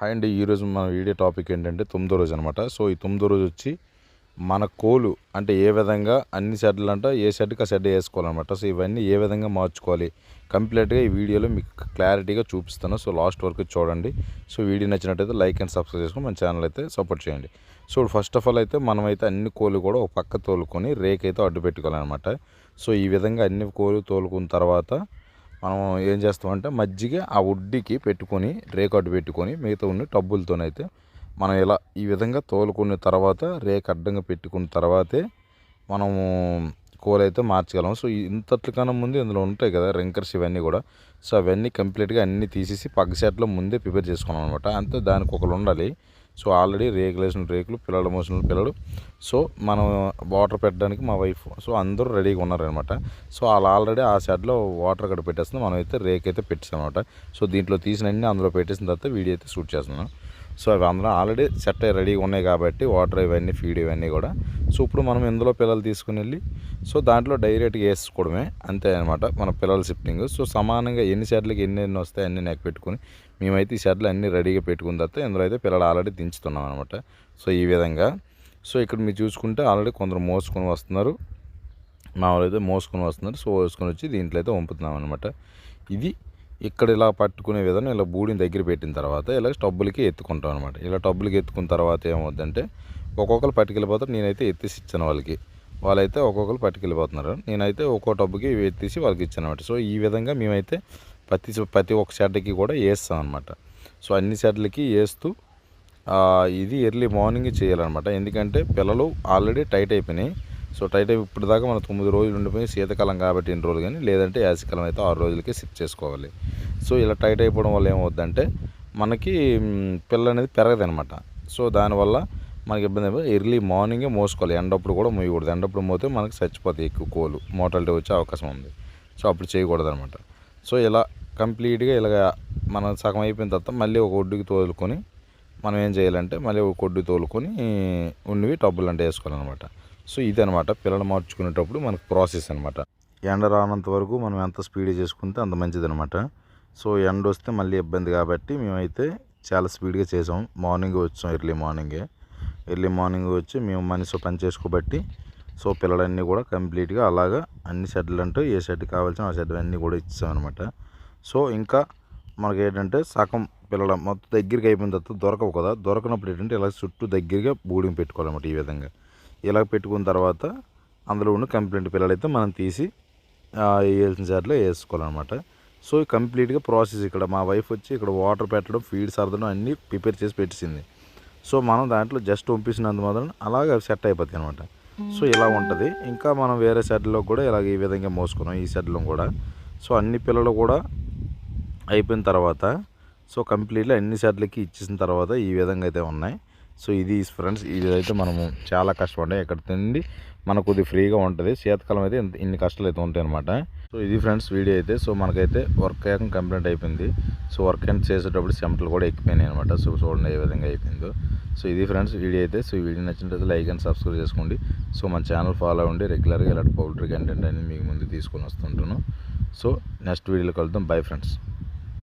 Hi అండి. ఈరోజు మన వీడియో టాపిక్ ఏంటంటే తొమ్మిదో రోజు అనమాట సో ఈ తొమ్మిదో రోజు వచ్చి మన కోలు అంటే ఏ విధంగా అన్ని షెడ్లు అంట ఏ షెడ్కి ఆ షెడ్ వేసుకోవాలన్నమాట. సో ఇవన్నీ ఏ విధంగా మార్చుకోవాలి కంప్లీట్గా ఈ వీడియోలో మీకు క్లారిటీగా చూపిస్తాను. సో లాస్ట్ వరకు చూడండి. సో వీడియో నచ్చినట్టయితే లైక్ అండ్ సబ్స్క్రైబ్ చేసుకొని మన ఛానల్ అయితే సపోర్ట్ చేయండి. సో ఫస్ట్ ఆఫ్ ఆల్ అయితే మనమైతే అన్ని కోళ్ళు కూడా ఒక పక్క తోలుకొని రేక్ అయితే అడ్డు పెట్టుకోవాలన్నమాట. సో ఈ విధంగా అన్ని కోళ్ళు తోలుకున్న తర్వాత మనం ఏం చేస్తామంటే మజ్జిగ ఆ ఉడ్డికి పెట్టుకొని రేకడ్డు పెట్టుకొని మిగతా ఉన్న టబ్బులతోనైతే మనం ఇలా ఈ విధంగా తోలుకున్న తర్వాత రేకు అడ్డంగా పెట్టుకున్న తర్వాతే మనము కూర అయితే మార్చగలం. సో ఇంతట్లకన్నా ముందు ఇందులో ఉంటాయి కదా రింకర్స్ ఇవన్నీ కూడా. సో అవన్నీ కంప్లీట్గా అన్నీ తీసేసి పక్క సెట్లో ముందే ప్రిపేర్ చేసుకున్నాం అనమాట అంతే దానికి ఒకరు ఉండాలి. సో ఆల్రెడీ రేకులు వేసిన రేకులు పిల్లలు మోసిన పిల్లలు. సో మనం వాటర్ పెట్టడానికి మా వైఫ్ సో అందరూ రెడీగా ఉన్నారనమాట. సో వాళ్ళు ఆల్రెడీ ఆ షెడ్లో వాటర్ అక్కడ పెట్టేస్తుంది. మనం అయితే రేక్ అయితే పెట్టాం అనమాట సో దీంట్లో తీసిన అన్ని అందులో పెట్టేసిన తర్వాత వీడియో అయితే షూట్ చేస్తున్నాం సో అవి అందరం ఆల్రెడీ సెట్ అయ్యి రెడీగా ఉన్నాయి కాబట్టి వాటర్ ఇవన్నీ ఫీడ్ ఇవన్నీ కూడా. సో ఇప్పుడు మనం ఇందులో పిల్లలు తీసుకుని వెళ్ళి సో దాంట్లో డైరెక్ట్గా వేసుకోవడమే అంతే అనమాట మన పిల్లల షిఫ్టింగ్. సో సమానంగా ఎన్ని షెడ్లకి ఎన్ని ఎన్ని వస్తాయి అన్ని నెక్ పెట్టుకుని మేమైతే ఈ షెడ్లు అన్నీ రెడీగా పెట్టుకున్న తర్వాత ఇందులో అయితే పిల్లలు ఆల్రెడీ దించుతున్నాం అనమాట సో ఈ విధంగా. సో ఇక్కడ మీరు చూసుకుంటే ఆల్రెడీ కొందరు మోసుకొని వస్తున్నారు. మా వాళ్ళు అయితే మోసుకొని వస్తున్నారు. సో మోసుకొని వచ్చి దీంట్లో అయితే వంపుతున్నాం అనమాట ఇది ఇక్కడ ఇలా పట్టుకునే విధానం ఇలా బూడిని దగ్గర పెట్టిన తర్వాత ఇలా టబ్బులకి ఎత్తుకుంటాం అనమాట ఇలా టబ్బులకి ఎత్తుకున్న తర్వాత ఏమవుద్దంటే ఒక్కొక్కరు పట్టుకెళ్ళిపోతారు నేనైతే ఎత్తేసి ఇచ్చాను వాళ్ళకి. వాళ్ళైతే ఒక్కొక్కరు పట్టుకెళ్ళిపోతున్నారు. నేనైతే ఒక్కో టబ్బుకి ఎత్తేసి వాళ్ళకి ఇచ్చాను అనమాట సో ఈ విధంగా మేమైతే ప్రతి ప్రతి ఒక్క షెడ్కి కూడా వేస్తాం అనమాట సో అన్ని షెడ్లకి వేస్తూ ఇది ఎర్లీ మార్నింగ్ చేయాలన్నమాట. ఎందుకంటే పిల్లలు ఆల్రెడీ టైట్ అయిపోయినాయి. సో టైట్ అయిపోయి ఇప్పుడు దాకా మనం తొమ్మిది రోజులు ఉండిపోయి శీతకాలం కాబట్టి ఇన్ని రోజులు కానీ లేదంటే యాసకాలం అయితే ఆరు రోజులకే షిఫ్ట్ చేసుకోవాలి. సో ఇలా టైట్ అయిపోవడం వల్ల ఏమవుద్దంటే మనకి పిల్ల అనేది పెరగదు అనమాట సో దానివల్ల మనకి ఇబ్బంది ఎర్లీ మార్నింగే మోసుకోవాలి. ఎండప్పుడు కూడా మోయకూడదు. ఎండప్పుడు మోతే మనకి చచ్చిపోతాయి ఎక్కువ కోలు. మోటాలిటీ వచ్చే అవకాశం ఉంది. సో అప్పుడు చేయకూడదు అనమాట సో ఇలా కంప్లీట్గా ఇలాగ మనం సగం అయిపోయిన తర్వాత మళ్ళీ ఒక ఒడ్డుకి తోలుకొని మనం ఏం చేయాలంటే మళ్ళీ ఒక ఒడ్డు తోలుకొని ఉన్నవి టబ్బులు అంటే వేసుకోవాలన్నమాట. సో ఇది అనమాట పిల్లలు మార్చుకునేటప్పుడు మనకు ప్రాసెస్ అనమాట ఎండ రానంత వరకు మనం ఎంత స్పీడ్ చేసుకుంటే అంత మంచిది అనమాట సో ఎండ వస్తే మళ్ళీ ఇబ్బంది కాబట్టి మేమైతే చాలా స్పీడ్గా చేసాం. మార్నింగ్ వచ్చాం ఎర్లీ మార్నింగే ఎర్లీ మార్నింగ్ వచ్చి మేము మనిషి పని చేసుకోబట్టి సో పిల్లలన్నీ కూడా కంప్లీట్గా అలాగా అన్ని షెడ్లు అంటూ ఏ షెడ్ కావాల్సిన ఆ షెడ్ అన్నీ కూడా ఇచ్చామన్నమాట సో ఇంకా మనకి ఏంటంటే సగం పిల్లల మొత్తం దగ్గరికి అయిపోయిన తర్వాత దొరకవు కదా. దొరకనప్పుడు ఏంటంటే ఇలా చుట్టూ దగ్గరగా బూడింగ్ పెట్టుకోవాలన్నమాట ఈ విధంగా. ఇలా పెట్టుకున్న తర్వాత అందులో ఉన్న కంప్లీట్ పిల్లలైతే మనం తీసి వేయాల్సిన షెడ్లో వేసుకోవాలన్నమాట. సో కంప్లీట్గా ప్రాసెస్ ఇక్కడ మా వైఫ్ వచ్చి ఇక్కడ వాటర్ పెట్టడం ఫీడ్ సర్దడం అన్నీ ప్రిపేర్ చేసి పెట్టింది సో మనం దాంట్లో జస్ట్ పంపించినందు మాత్రం అలాగే సెట్ అయిపోతాయి అనమాట సో ఇలా ఉంటుంది. ఇంకా మనం వేరే షెడ్లో కూడా ఇలాగ ఈ విధంగా మోసుకున్నాం ఈ షెడ్లో కూడా. సో అన్ని పిల్లలు కూడా అయిపోయిన తర్వాత సో కంప్లీట్లీ అన్ని షెడ్లకి ఇచ్చేసిన తర్వాత ఈ విధంగా అయితే ఉన్నాయి. సో ఇది ఫ్రెండ్స్ ఇది అయితే మనము చాలా కష్టపడ్డాయి ఎక్కడ తిండి మనకు ఇది ఫ్రీగా ఉంటుంది. శీతకాలం అయితే ఇన్ని కష్టాలు అయితే ఉంటాయి అనమాట సో ఇది ఫ్రెండ్స్ వీడియో అయితే. సో మనకైతే వర్క్ అయ్యాక కంప్లైంట్ అయిపోయింది. సో వర్క్ అండ్ చేసేటప్పుడు చెమటలు కూడా ఎక్కిపోయినాయి అనమాట సో చూడండి ఏ విధంగా అయిపోయిందో. సో ఇది ఫ్రెండ్స్ వీడియో అయితే. సో వీడియో నచ్చినట్లయితే లైక్ అండ్ సబ్స్క్రైబ్ చేసుకోండి. సో మన ఛానల్ ఫాలో అవ్వండి. రెగ్యులర్గా ఇలాంటి పౌల్ట్రీ కంటెంట్ అనేది మీకు ముందు తీసుకొని వస్తుంటాను. సో నెక్స్ట్ వీడియోలో కలుద్దాం. Bye friends.